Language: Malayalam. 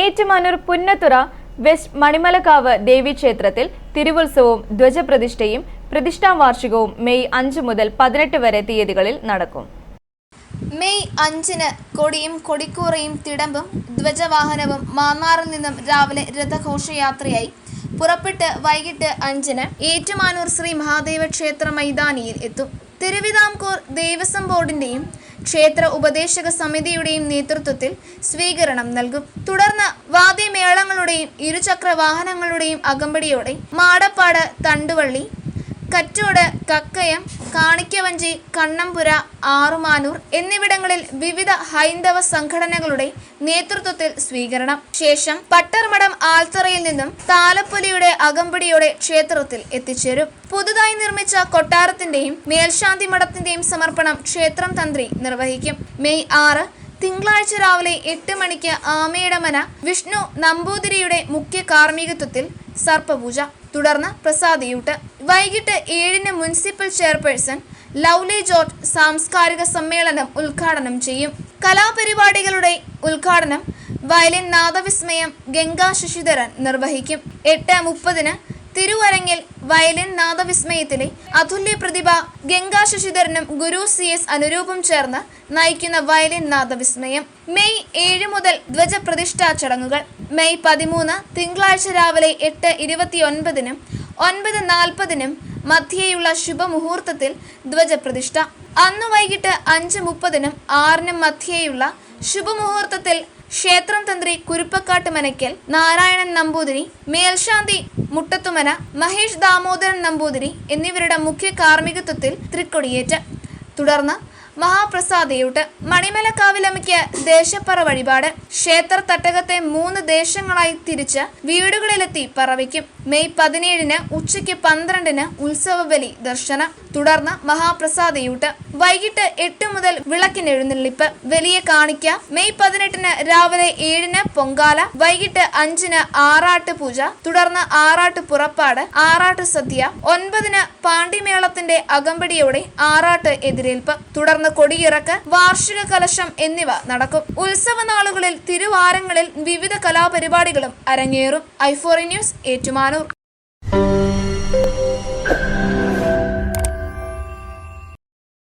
ഏറ്റുമാനൂർ പുന്നത്തുറ വെസ്റ്റ് മണിമലക്കാവ് ദേവീക്ഷേത്രത്തിൽ തിരുവുത്സവവും ധ്വജപ്രതിഷ്ഠയും പ്രതിഷ്ഠാ വാർഷികവും മെയ് അഞ്ച് മുതൽ പതിനെട്ട് വരെ തീയതികളിൽ നടക്കും. മെയ് അഞ്ചിന് കൊടിയും കൊടിക്കൂറയും തിടമ്പും ധ്വജവാഹനവും മാന്നാറിൽ നിന്നും രാവിലെ രഥഘോഷയാത്രയായി. പുറപ്പെട്ട് വൈകിട്ട് അഞ്ചിന് ഏറ്റുമാനൂർ ശ്രീ മഹാദേവ ക്ഷേത്ര മൈതാനിയിൽ എത്തും. തിരുവിതാംകൂർ ദേവസ്വം ബോർഡിന്റെയും ക്ഷേത്ര ഉപദേശക സമിതിയുടെയും നേതൃത്വത്തിൽ സ്വീകരണം നൽകും. തുടർന്ന് വാദ്യമേളങ്ങളുടെയും ഇരുചക്ര വാഹനങ്ങളുടെയും അകമ്പടിയോടെ മാടപ്പാട് തണ്ടുവള്ളി കറ്റോട് കക്കയം കാണിക്കവഞ്ചി കണ്ണമ്പുര ആറുമാനൂർ എന്നിവിടങ്ങളിൽ വിവിധ ഹൈന്ദവ സംഘടനകളുടെ നേതൃത്വത്തിൽ സ്വീകരണം. ശേഷം പട്ടർമടം ആൽത്തറയിൽ നിന്നും താലപ്പൊലിയുടെ അകമ്പടിയോടെ ക്ഷേത്രത്തിൽ എത്തിച്ചേരും. പുതുതായി നിർമ്മിച്ച കൊട്ടാരത്തിന്റെയും മേൽശാന്തി മഠത്തിന്റെയും സമർപ്പണം ക്ഷേത്രം തന്ത്രി നിർവഹിക്കും. മെയ് ആറ് തിങ്കളാഴ്ച രാവിലെ എട്ട് മണിക്ക് ആമയിടമന വിഷ്ണു നമ്പൂതിരിയുടെ മുഖ്യ കാർമ്മികത്വത്തിൽ സർപ്പപൂജ. തുടർന്ന് പ്രസാദ് യൂട്ട്. വൈകിട്ട് ഏഴിന് മുനിസിപ്പൽ ചെയർപേഴ്സൺ ലൗലി ജോർജ് സാംസ്കാരിക സമ്മേളനം ഉദ്ഘാടനം ചെയ്യും. കലാപരിപാടികളുടെ ഉദ്ഘാടനം വയലിൻ നാദവിസ്മയം ഗംഗാ ശശിധരൻ നിർവഹിക്കും. എട്ട് മുപ്പതിന് തിരുവരങ്ങിൽ വയലിൻ നാദവിസ്മയത്തിലെ അതുല്യ പ്രതിഭ ഗംഗാ ശശിധരനും ഗുരു സി എസ് അനുരൂപം ചേർന്ന് നയിക്കുന്ന വയലിൻ നാദവിസ്മയം. മെയ് ഏഴ് മുതൽ ധ്വജപ്രതിഷ്ഠാ ചടങ്ങുകൾ. മെയ് പതിമൂന്ന് തിങ്കളാഴ്ച രാവിലെ എട്ട് ഇരുപത്തിയൊൻപതിനും ഒൻപത് നാൽപ്പതിനും മധ്യേയുള്ള ശുഭമുഹൂർത്തത്തിൽ ധ്വജപ്രതിഷ്ഠ. അന്നു വൈകിട്ട് അഞ്ച് മുപ്പതിനും ആറിനും മധ്യേയുള്ള ശുഭമുഹൂർത്തത്തിൽ ക്ഷേത്രം തന്ത്രി കുരുപ്പക്കാട്ട് മനയ്ക്കൽ നാരായണൻ നമ്പൂതിരി മേൽശാന്തി മുട്ടത്തുമന മഹേഷ് ദാമോദരൻ നമ്പൂതിരി എന്നിവരുടെ മുഖ്യ കാർമ്മികത്വത്തിൽ തൃക്കൊടിയേറ്റ്. തുടർന്ന് മഹാപ്രസാദയൂട്ട് മണിമലക്കാവിലമ്മയ്ക്ക് ദേശപ്പറ വഴിപാട് ക്ഷേത്ര തട്ടകത്തെ മൂന്ന് ദേശങ്ങളായി തിരിച്ച് വീടുകളിലെത്തി പറവയ്ക്കും. മെയ് പതിനേഴിന് ഉച്ചയ്ക്ക് പന്ത്രണ്ടിന് ഉത്സവബലി ദർശനം. തുടർന്ന് മഹാപ്രസാദയൂട്ട്. വൈകിട്ട് എട്ട് മുതൽ വിളക്കിനെഴുന്നള്ളിപ്പ് വലിയ കാണിക്ക. മെയ് പതിനെട്ടിന് രാവിലെ ഏഴിന് പൊങ്കാല. വൈകിട്ട് അഞ്ചിന് ആറാട്ട് പൂജ. തുടർന്ന് ആറാട്ട് പുറപ്പാട്. ആറാട്ട് സദ്യ. ഒൻപതിന് പാണ്ടിമേളത്തിന്റെ അകമ്പടിയോടെ ആറാട്ട് എതിരേൽപ്പ്. തുടർന്ന് കൊടിയിറക്ക് വാർഷിക കലശം എന്നിവ നടക്കും. ഉത്സവ നാളുകളിൽ തിരുവാരങ്ങളിൽ വിവിധ കലാപരിപാടികളും അരങ്ങേറും. ഐഫോറി ന്യൂസ് ഏറ്റുമാനൂർ. Thank you.